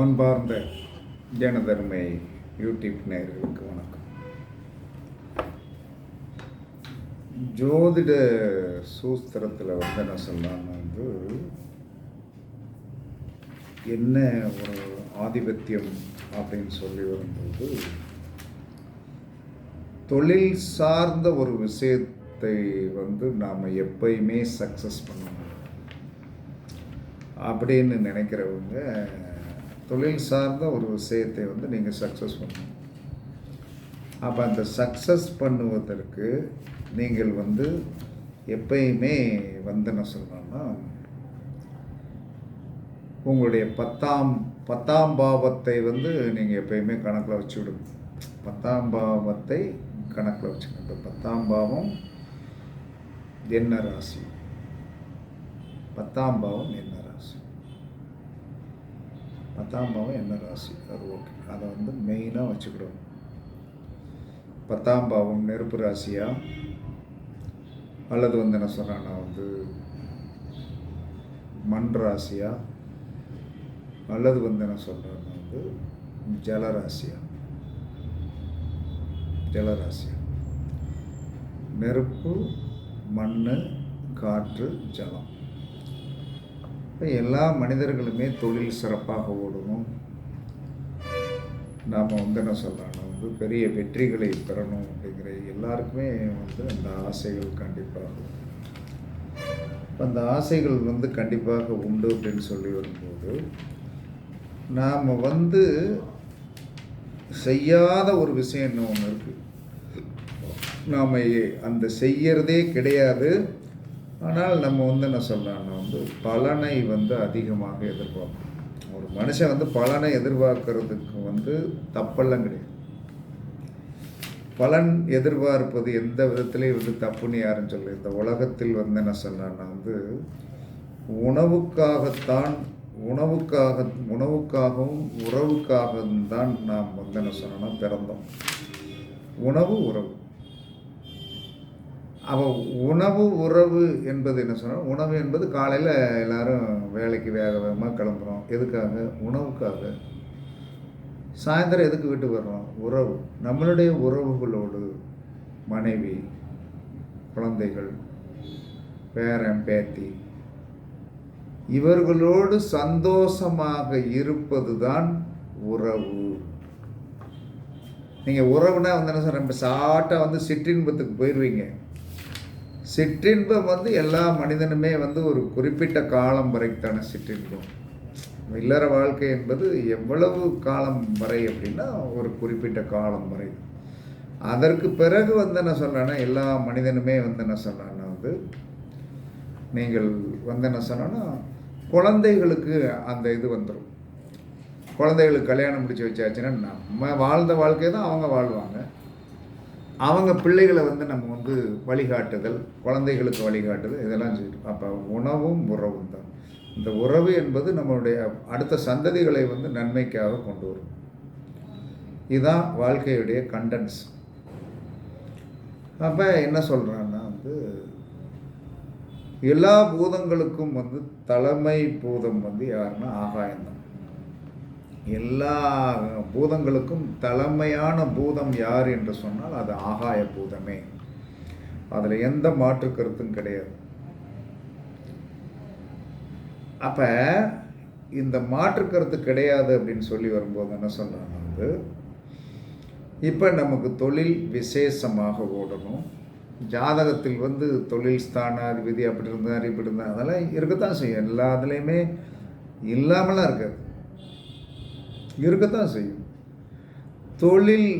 அன்பார்ந்த ஜனதர்மை யூடியூப் நேர்களுக்கு வணக்கம். ஜோதிட சூஸ்திரத்தில் வந்து என்ன சொல்லலாம்னா வந்து என்ன ஒரு ஆதிபத்தியம் அப்படின்னு சொல்லி வரும்போது தொழில் சார்ந்த ஒரு விஷயத்தை வந்து நாம் எப்பயுமே சக்ஸஸ் பண்ணணும் அப்படின்னு நினைக்கிறவங்க தொழில் சார்ந்த ஒரு விஷயத்தை வந்து நீங்கள் சக்ஸஸ் பண்ணணும். அப்போ அந்த சக்ஸஸ் பண்ணுவதற்கு நீங்கள் வந்து எப்பயுமே வந்து என்ன சொல்லணும்னா உங்களுடைய பத்தாம் பத்தாம் பாவத்தை வந்து நீங்கள் எப்பயுமே கணக்கில் வச்சு விடுங்க பத்தாம் பாவத்தை கணக்கில் வச்சுக்கணும் இப்போ பத்தாம் பாவம் என்ன ராசி? பத்தாம் பாவம் என்ன பத்தாம் பாவம் என்ன ராசி? அது ஓகே. அதை வந்து மெயினாக வச்சுக்கிடணும் பத்தாம் பாவம் நெருப்பு ராசியா? அல்லது வந்து என்ன சொல்கிறேன்னா வந்து மண் ராசியா? அல்லது வந்து என்ன சொல்கிறேன்னா வந்து ஜலராசியா ஜலராசியா நெருப்பு மண் காற்று ஜலம். இப்போ எல்லா மனிதர்களுமே தொழில் சிறப்பாக ஓடணும். நாம் வந்து என்ன சொல்லலாம்னா வந்து பெரிய வெற்றிகளை பெறணும் அப்படிங்கிற எல்லாருக்குமே வந்து அந்த ஆசைகள் கண்டிப்பாக அந்த ஆசைகள் வந்து கண்டிப்பாக உண்டு அப்படின்னு சொல்லி வரும்போது நாம் வந்து செய்யாத ஒரு விஷயம் என்ன ஒன்று இருக்குது நாம் அந்த செய்யறதே கிடையாது. ஆனால் நம்ம வந்து என்ன சொல்லலாம்னா வந்து பலனை வந்து அதிகமாக எதிர்பார்க்கணும் ஒரு மனுஷன் வந்து பலனை எதிர்பார்க்கறதுக்கு வந்து தப்பெல்லாம் கிடையாது. பலன் எதிர்பார்ப்பது எந்த விதத்துலேயும் வந்து தப்புன்னு யாரும் சொல்லு இந்த உலகத்தில் வந்து என்ன சொல்லலாம்னா வந்து உணவுக்காகத்தான் உணவுக்காக உணவுக்காகவும் உறவுக்காகவும் தான் நாம் வந்து என்ன சொன்னோம்னா பிறந்தோம். உணவு உறவு. அப்போ உணவு உறவு என்பது என்ன சொன்னால் உணவு என்பது காலையில் எல்லாரும் வேலைக்கு வேக வேகமாக கிளம்புறோம். எதுக்காக? உணவுக்காக. சாயந்தரம் எதுக்கு விட்டு வர்றோம்? உறவு. நம்மளுடைய உறவுகளோடு மனைவி குழந்தைகள் பேரன் பேத்தி இவர்களோடு சந்தோஷமாக இருப்பது தான் உறவு. நீங்கள் உறவுனா வந்து என்ன சொல்கிறேன் நம்ம சாட்டாக வந்து சிற்றின்பத்துக்கு போயிடுவீங்க சிற்றின்பம் வந்து எல்லா மனிதனுமே வந்து ஒரு குறிப்பிட்ட காலம் வரைத்தான சிற்றின்பம். இல்லற வாழ்க்கை என்பது எவ்வளவு காலம் வரை அப்படின்னா ஒரு குறிப்பிட்ட காலம் வரை. அதற்கு பிறகு வந்து என்ன சொல்கிறேன்னா எல்லா மனிதனுமே வந்து என்ன சொல்கிறேன்னா வந்து நீங்கள் வந்து என்ன சொன்னோன்னா குழந்தைகளுக்கு அந்த இது வந்துடும் குழந்தைகளுக்கு கல்யாணம் முடிச்சு வச்சாச்சுன்னா நம்ம வாழ்ந்த வாழ்க்கை தான் அவங்க வாழ்வாங்க. அவங்க பிள்ளைகளை வந்து நம்ம வந்து வழிகாட்டுதல் குழந்தைகளுக்கு வழிகாட்டுதல் இதெல்லாம் செய்யணும் அப்போ உணவும் உறவும் தான். இந்த உறவு என்பது நம்மளுடைய அடுத்த சந்ததிகளை வந்து நன்மைக்காக கொண்டு வரும். இதுதான் வாழ்க்கையுடைய கண்டன்ஸ் அப்போ என்ன சொல்கிறான்னா வந்து எல்லா பூதங்களுக்கும் வந்து தலைமை பூதம் வந்து யாருன்னா ஆகாயம்தான். எல்லா பூதங்களுக்கும் தலைமையான பூதம் யார் என்று சொன்னால் அது ஆகாய பூதமே. அதில் எந்த மாற்று கருத்தும் கிடையாது. அப்போ இந்த மாற்று கருத்து கிடையாது அப்படின்னு சொல்லி வரும்போது என்ன சொல்கிறாங்க வந்து இப்போ நமக்கு தொழில் விசேஷமாக ஓடணும். ஜாதகத்தில் வந்து தொழில் ஸ்தானாதிபதி அப்படி இருந்தார் இப்படி இருந்தார் அதெல்லாம் இருக்கத்தான் செய்யும். எல்லா இதுலேயுமே இல்லாமலாம் இருக்காது. இருக்கத்தான் செய்யும். தொழில்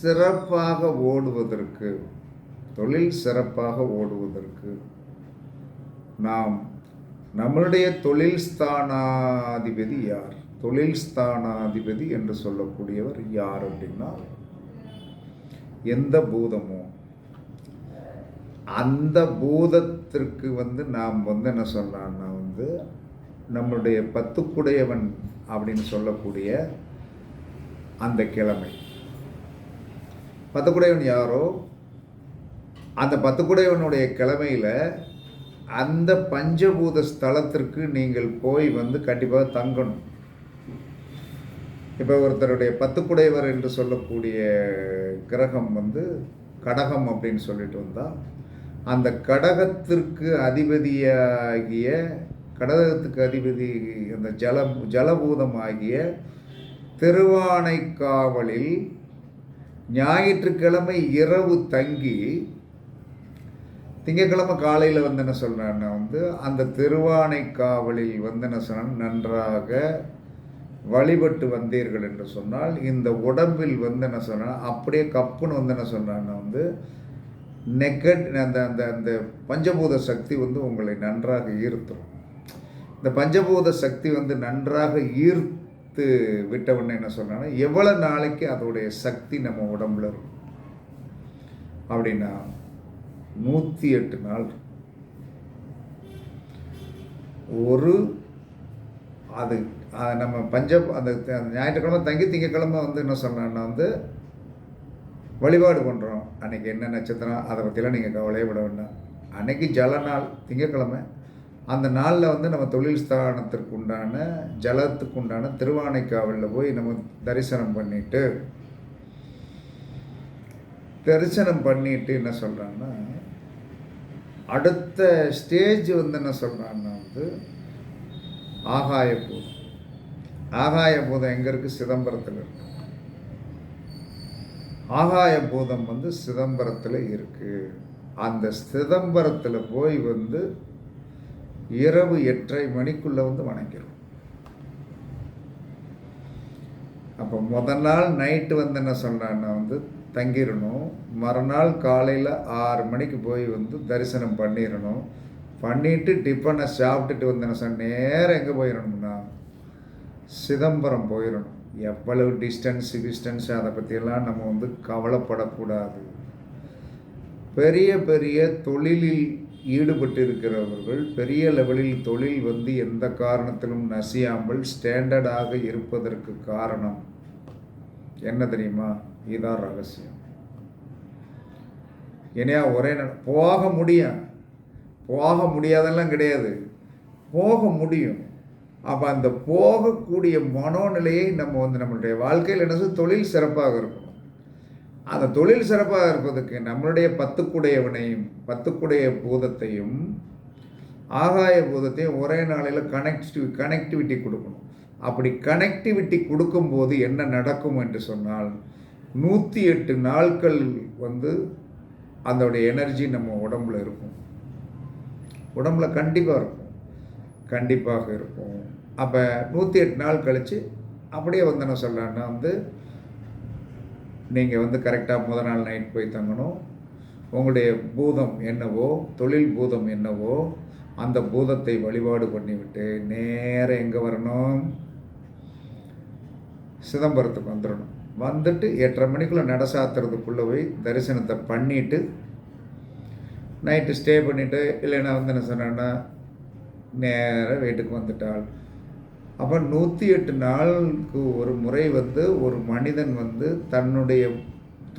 சிறப்பாக ஓடுவதற்கு தொழில் சிறப்பாக ஓடுவதற்கு நாம் நம்மளுடைய தொழில் ஸ்தானாதிபதி யார்? தொழில் ஸ்தானாதிபதி என்று சொல்லக்கூடியவர் யார் அப்படின்னா எந்த பூதமோ. அந்த பூதத்திற்கு வந்து நாம் வந்து என்ன சொல்கிறான்னா வந்து நம்மளுடைய பத்துக்குடையவன் அப்படின்னு சொல்லக்கூடிய அந்த கிழமை. பத்துக்குடையவன் யாரோ? அந்த பத்துக்குடையவனுடைய கிழமையில் அந்த பஞ்சபூத ஸ்தலத்திற்கு நீங்கள் போய் வந்து கண்டிப்பாக தங்கணும். இப்போ ஒருத்தருடைய பத்துக்குடையவர் என்று சொல்லக்கூடிய கிரகம் வந்து கடகம் அப்படின்னு சொல்லிட்டு வந்தால் அந்த கடகத்திற்கு அதிபதியாகிய கடகத்துக்கு அதிபதி அந்த ஜல ஜலபூதமாகிய திருவானைக்காவலில் ஞாயிற்றுக்கிழமை இரவு தங்கி திங்கக்கிழமை காலையில் வந்து என்ன சொல்கிறேன்னா வந்து அந்த திருவானைக்காவலில் வந்து என்ன சொன்ன நன்றாக வழிபட்டு வந்தீர்கள் என்று சொன்னால் இந்த உடம்பில் வந்து என்ன சொன்னால் அப்படியே கப்புன்னு வந்து என்ன சொல்கிறான்னா வந்து நெக்கட் அந்த அந்த அந்த பஞ்சபூத சக்தி வந்து உங்களை நன்றாக ஈர்த்தும். இந்த பஞ்சபூத சக்தி வந்து நன்றாக ஈர்த்து விட்டவன் என்ன சொல்கிறாங்கன்னா எவ்வளோ நாளைக்கு அதோடைய சக்தி நம்ம உடம்புல இருக்கும்? அப்படின்னா நூற்றி எட்டு நாள் ஒரு அது நம்ம பஞ்ச அந்த ஞாயிற்றுக்கிழமை தங்கி திங்கக்கிழமை வந்து என்ன சொன்னேன்னா வந்து வழிபாடு பண்ணுறோம் அன்றைக்கி என்ன நட்சத்திரம் அதை பற்றிலாம் நீங்கள் கவலையே விட வேண்டாம். அன்னைக்கு ஜல நாள் திங்கக்கிழமை அந்த நாளில் வந்து நம்ம தொழில் ஸ்தானத்திற்கு உண்டான ஜலத்துக்கு உண்டான திருவானைக்காவலில் போய் நம்ம தரிசனம் பண்ணிவிட்டு தரிசனம் பண்ணிட்டு என்ன சொல்கிறாங்கன்னா அடுத்த ஸ்டேஜ் வந்து என்ன சொல்கிறான்னா வந்து ஆகாய பூதம். ஆகாய பூதம் எங்கே இருக்குது சிதம்பரத்தில் இருக்கு. ஆகாய பூதம் வந்து சிதம்பரத்தில் இருக்குது அந்த சிதம்பரத்தில் போய் வந்து இரவு எட்டரை மணிக்குள்ளே வந்து வணங்கிடும் அப்போ முதல் நாள் நைட்டு வந்து என்ன சொன்னான்னா வந்து தங்கிடணும் மறுநாள் காலையில் ஆறு மணிக்கு போய் வந்து தரிசனம் பண்ணிடணும் பண்ணிவிட்டு டிஃபனை சாப்பிட்டுட்டு வந்து என்ன சொன்ன நேரம் எங்கே போயிடணும்னா சிதம்பரம் போயிடணும் எவ்வளவு டிஸ்டன்ஸ் டிஸ்டன்ஸ் அதை பற்றியெல்லாம் நம்ம வந்து கவலைப்படக்கூடாது. பெரிய பெரிய தொழிலில் ஈடுபட்டு இருக்கிறவர்கள் பெரிய லெவலில் தொழில் வந்து எந்த காரணத்திலும் நசியாமல் ஸ்டாண்டர்டாக இருப்பதற்கு காரணம் என்ன தெரியுமா? இதுதான் ரகசியம். இனியா ஒரே போக முடியும். போக முடியாதெல்லாம் கிடையாது. போக முடியும். அப்போ அந்த போகக்கூடிய மனோநிலையை நம்ம வந்து நம்மளுடைய வாழ்க்கையில் என்ன தொழில் சிறப்பாக இருக்கும். அந்த தொழில் சிறப்பாக இருப்பதற்கு நம்மளுடைய பத்துக்குடையவனையும் பத்துக்குடைய பூதத்தையும் ஆகாய பூதத்தையும் ஒரே நாளையில் கனெக்டிவ் கனெக்டிவிட்டி கொடுக்கணும். அப்படி கனெக்டிவிட்டி கொடுக்கும்போது என்ன நடக்கும் என்று சொன்னால் நூற்றி எட்டு நாட்கள் வந்து அதோடைய எனர்ஜி நம்ம உடம்புல இருக்கும். உடம்புல கண்டிப்பாக இருக்கும். கண்டிப்பாக இருக்கும். அப்போ நூற்றி எட்டு நாள் கழித்து அப்படியே வந்து என்ன சொல்லலான்னா வந்து நீங்கள் வந்து கரெக்டாக முத நாள் நைட் போய் தங்கணும். உங்களுடைய பூதம் என்னவோ தொழில் பூதம் என்னவோ அந்த பூதத்தை வழிபாடு பண்ணிவிட்டு நேராக எங்கே வரணும்? சிதம்பரத்துக்கு வந்துடணும் வந்துட்டு எட்டரை மணிக்குள்ளே நட சாத்துறதுக்குள்ளே போய் தரிசனத்தை பண்ணிவிட்டு நைட்டு ஸ்டே பண்ணிவிட்டு இல்லைன்னா வந்து என்ன சொன்னேன்னா நேராக வீட்டுக்கு வந்துட்டாள் அப்போ நூற்றி எட்டு நாளுக்கு ஒரு முறை வந்து ஒரு மனிதன் வந்து தன்னுடைய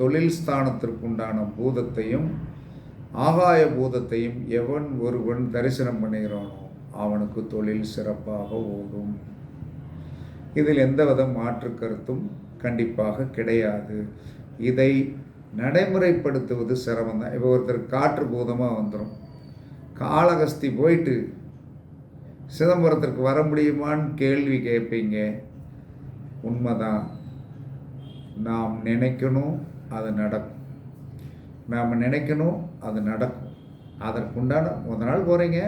தொழில் ஸ்தானத்திற்குண்டான பூதத்தையும் ஆகாய பூதத்தையும் எவன் ஒருவன் தரிசனம் பண்ணுகிறானோ அவனுக்கு தொழில் சிறப்பாக ஓடும். இதில் எந்தவித மாற்று கருத்தும் கண்டிப்பாக கிடையாது. இதை நடைமுறைப்படுத்துவது சிரமம் தான் இப்போ ஒருத்தர் காற்று பூதமாக வந்துடும் காளகஸ்தி போயிட்டு சிதம்பரத்திற்கு வர முடியுமான்னு கேள்வி கேட்பீங்க. உண்மைதான். நாம் நினைக்கணும் அது நடக்கும். நாம் நினைக்கணும் அது நடக்கும். அதற்குண்டான முத நாள் போகிறீங்க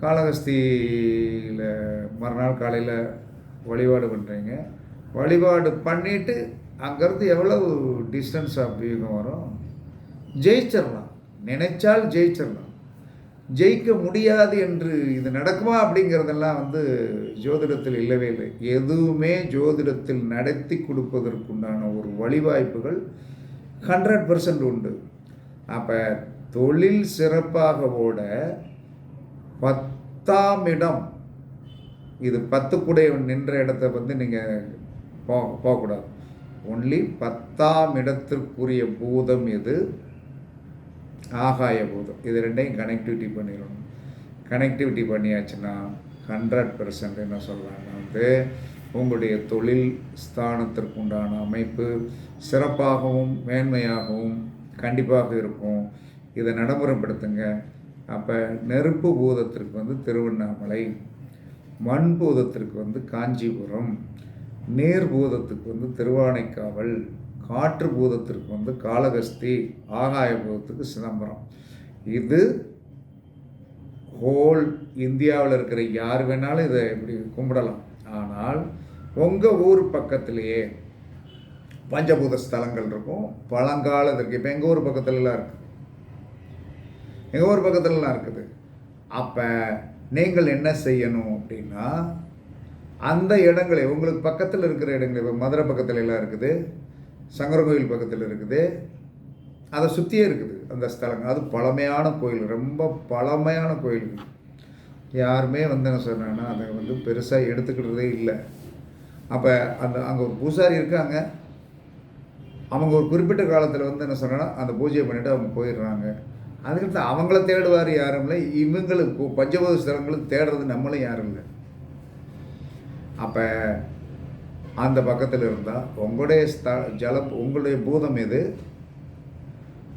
காளகஸ்தியில் மறுநாள் காலையில் வழிபாடு பண்ணுறீங்க வழிபாடு பண்ணிவிட்டு அங்கேருந்து எவ்வளவு டிஸ்டன்ஸ் அப்படிங்க வரும்? ஜெயிச்சிடலாம். நினைச்சால் ஜெயிச்சிடலாம். ஜெயிக்க முடியாது என்று இது நடக்குமா அப்படிங்கிறதெல்லாம் வந்து ஜோதிடத்தில் இல்லவே இல்லை. எதுவுமே ஜோதிடத்தில் நடத்தி கொடுப்பதற்குண்டான ஒரு வழிவாய்ப்புகள் ஹண்ட்ரட் பர்சன்ட் உண்டு. அப்போ தொழில் சிறப்பாக ஓட பத்தாம் இடம் இது பத்துக்குடைய நின்ற இடத்த வந்து நீங்கள் போ போகக்கூடாது. ஒன்லி பத்தாம் இடத்திற்குரிய பூதம் எது? ஆகாய பூதம் இது ரெண்டையும் கனெக்டிவிட்டி பண்ணிடணும் கனெக்டிவிட்டி பண்ணியாச்சுன்னா ஹண்ட்ரட் பெர்சன்ட் என்ன சொல்கிறாங்கன்னா வந்து உங்களுடைய தொழில் ஸ்தானத்திற்கு உண்டான அமைப்பு சிறப்பாகவும் மேன்மையாகவும் கண்டிப்பாக இருக்கும். இதை நடைமுறைப்படுத்துங்க. அப்போ நெருப்பு பூதத்திற்கு வந்து திருவண்ணாமலை மண் பூதத்திற்கு வந்து காஞ்சிபுரம் நீர் பூதத்துக்கு வந்து திருவானைக்காவல் காற்று பூதத்திற்கு வந்து காளகஸ்தி ஆகாய பூதத்துக்கு சிதம்பரம். இது ஹோல் இந்தியாவில் இருக்கிற யார் வேணாலும் இதை இப்படி கும்பிடலாம். ஆனால் உங்கள் ஊர் பக்கத்திலேயே பஞ்சபூத ஸ்தலங்கள் இருக்கும். பழங்காலம் இருக்குது இப்போ எங்கள் ஊர் பக்கத்துலலாம் இருக்குது எங்கள் ஊர் பக்கத்துலலாம் இருக்குது. அப்போ நீங்கள் என்ன செய்யணும் அப்படின்னா அந்த இடங்களை உங்களுக்கு பக்கத்தில் இருக்கிற இடங்கள் இப்போ மதுரை பக்கத்துல எல்லாம் இருக்குது. சங்கரகோயில் பக்கத்தில் இருக்குது. அதை சுற்றியே இருக்குது அந்த ஸ்தலங்கள். அது பழமையான கோயில். ரொம்ப பழமையான கோயில். யாருமே வந்து என்ன சொன்னாங்கன்னா அதை வந்து பெருசாக எடுத்துக்கிட்டதே இல்லை. அப்போ அந்த அங்கே ஒரு பூசாரி இருக்காங்க. அவங்க ஒரு குறிப்பிட்ட காலத்தில் வந்து என்ன சொன்னால் அந்த பூஜையை பண்ணிவிட்டு அவங்க போயிடுறாங்க. அதுக்கடுத்து அவங்கள தேடுவார் யாரும் இல்லை. இவங்களுக்கு பஞ்சபோத ஸ்தலங்களும் தேடுறது நம்மளும் யாரும் இல்லை. அப்போ அந்த பக்கத்தில் இருந்தால் உங்களுடைய ஸ்த ஜல உங்களுடைய பூதம் எது?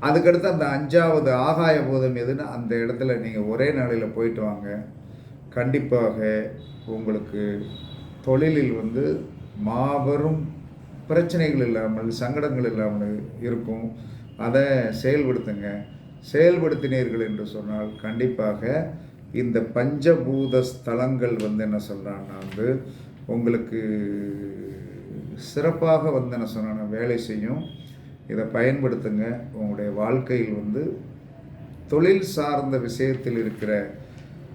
அதுக்கடுத்து அந்த அஞ்சாவது ஆகாய பூதம் எதுன்னு அந்த இடத்துல நீங்கள் ஒரே நாளையில் போயிட்டு வாங்க. கண்டிப்பாக உங்களுக்கு தொழிலில் வந்து மாபெரும் பிரச்சனைகள் இல்லாமல் சங்கடங்கள் இல்லாமல் இருக்கும். அதை செயல்படுத்துங்க. செயல்படுத்தினீர்கள் என்று சொன்னால் கண்டிப்பாக இந்த பஞ்சபூத ஸ்தலங்கள் வந்து என்ன சொல்கிறான்னா வந்து உங்களுக்கு சிறப்பாக வந்து என்ன வேலை செய்யும். இதை பயன்படுத்துங்க. உங்களுடைய வாழ்க்கையில் வந்து தொழில் சார்ந்த விஷயத்தில் இருக்கிற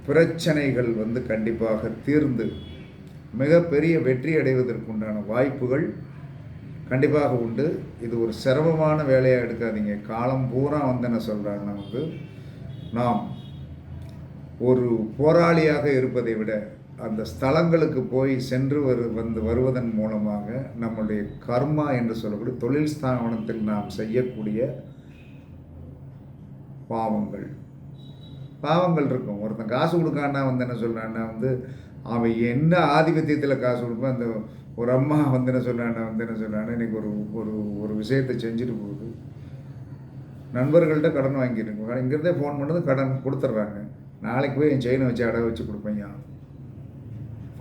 பிரச்சனைகள் வந்து கண்டிப்பாக தீர்ந்து மிகப்பெரிய வெற்றி அடைவதற்குண்டான வாய்ப்புகள் கண்டிப்பாக உண்டு. இது ஒரு சிரமமான வேலையாக எடுக்காதீங்க. காலம் பூரா வந்து என்ன சொல்கிறாங்கன்னா வந்து நாம் ஒரு போராளியாக இருப்பதை விட அந்த ஸ்தலங்களுக்கு போய் சென்று வரு வந்து வருவதன் மூலமாக நம்முடைய கர்மா என்று சொல்லக்கூடிய தொழில் ஸ்தாபனத்தில் நாம் செய்யக்கூடிய பாவங்கள். பாவங்கள் இருக்கும். ஒருத்தன் காசு கொடுக்கான்னா வந்து என்ன சொல்கிறான்னா வந்து அவன் என்ன ஆதிபத்தியத்தில் காசு கொடுப்பான் அந்த ஒரு அம்மா வந்து என்ன சொல்கிறான்னா வந்து என்ன சொல்கிறான்னா இன்றைக்கி ஒரு ஒரு ஒரு விஷயத்தை செஞ்சுட்டு போகுது. நண்பர்கள்ட்ட கடன் வாங்கிட்டு இங்கேருந்தே ஃபோன் பண்ணது கடன் கொடுத்துட்றாங்க நாளைக்கு போய் என் செயினை வச்சு அடகு வச்சு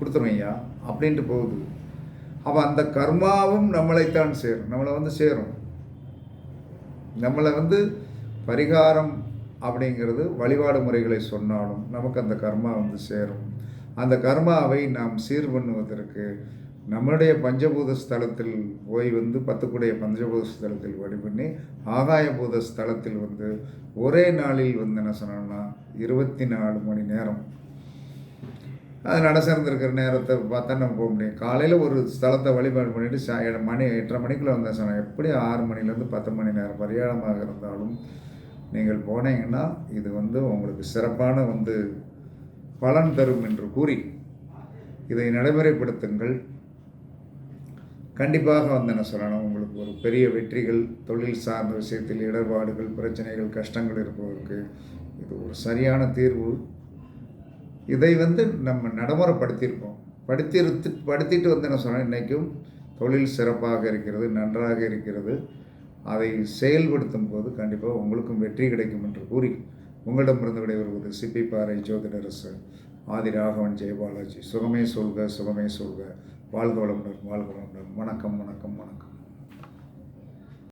கொடுப்பேன்யா கொடுத்துருவையா அப்படின்ட்டு போகுது. அப்போ அந்த கர்மாவும் நம்மளைத்தான் சேரும். நம்மளை வந்து சேரும். நம்மளை வந்து பரிகாரம் அப்படிங்கிறது வழிபாடு முறைகளை சொன்னாலும் நமக்கு அந்த கர்மா வந்து சேரும். அந்த கர்மாவை நாம் சீர் பண்ணுவதற்கு நம்மளுடைய பஞ்சபூத ஸ்தலத்தில் போய் வந்து பத்துக்குடைய பஞ்சபூத ஸ்தலத்தில் வழி பண்ணி ஆகாயபூத ஸ்தலத்தில் வந்து ஒரே நாளில் வந்து என்ன சொன்னோம்னா இருபத்தி நாலு மணி நேரம் அது நட சேர்ந்துருக்கிற நேரத்தை பார்த்தா நம்ம போக முடியும் காலையில் ஒரு ஸ்தலத்தை வழிபாடு பண்ணிவிட்டு சா மணி எட்டரை மணிக்குள்ளே வந்தேன் சொன்னேன் எப்படி ஆறு மணிலேருந்து பத்து மணி நேரம் பரியாளமாக இருந்தாலும் நீங்கள் போனீங்கன்னா இது வந்து உங்களுக்கு சிறப்பான வந்து பலன் தரும் என்று கூறி இதை நடைமுறைப்படுத்துங்கள். கண்டிப்பாக வந்து என்ன சொல்லணும் உங்களுக்கு ஒரு பெரிய வெற்றிகள் தொழில் சார்ந்த விஷயத்தில் இடர்பாடுகள் பிரச்சனைகள் கஷ்டங்கள் இருப்பவருக்கு இது ஒரு சரியான தீர்வு. இதை வந்து நம்ம நடைமுறைப்படுத்தியிருக்கோம். படுத்திருத்து படுத்திட்டு வந்து என்ன சொன்னால் இன்றைக்கும் தொழில் சிறப்பாக இருக்கிறது நன்றாக இருக்கிறது. அதை செயல்படுத்தும் போது கண்டிப்பாக உங்களுக்கும் வெற்றி கிடைக்கும் என்று கூறி உங்களிடமிருந்து விடைபெறுவது சிப்பி பாறை ஜோதிடரசு ஆதி ராகவன் ஜெயபாலாஜி சுகமே சொல்க சுகமே சொல்க. வாழ்க வளமுடன் வாழ்க வளமுடன். வணக்கம் வணக்கம் வணக்கம்.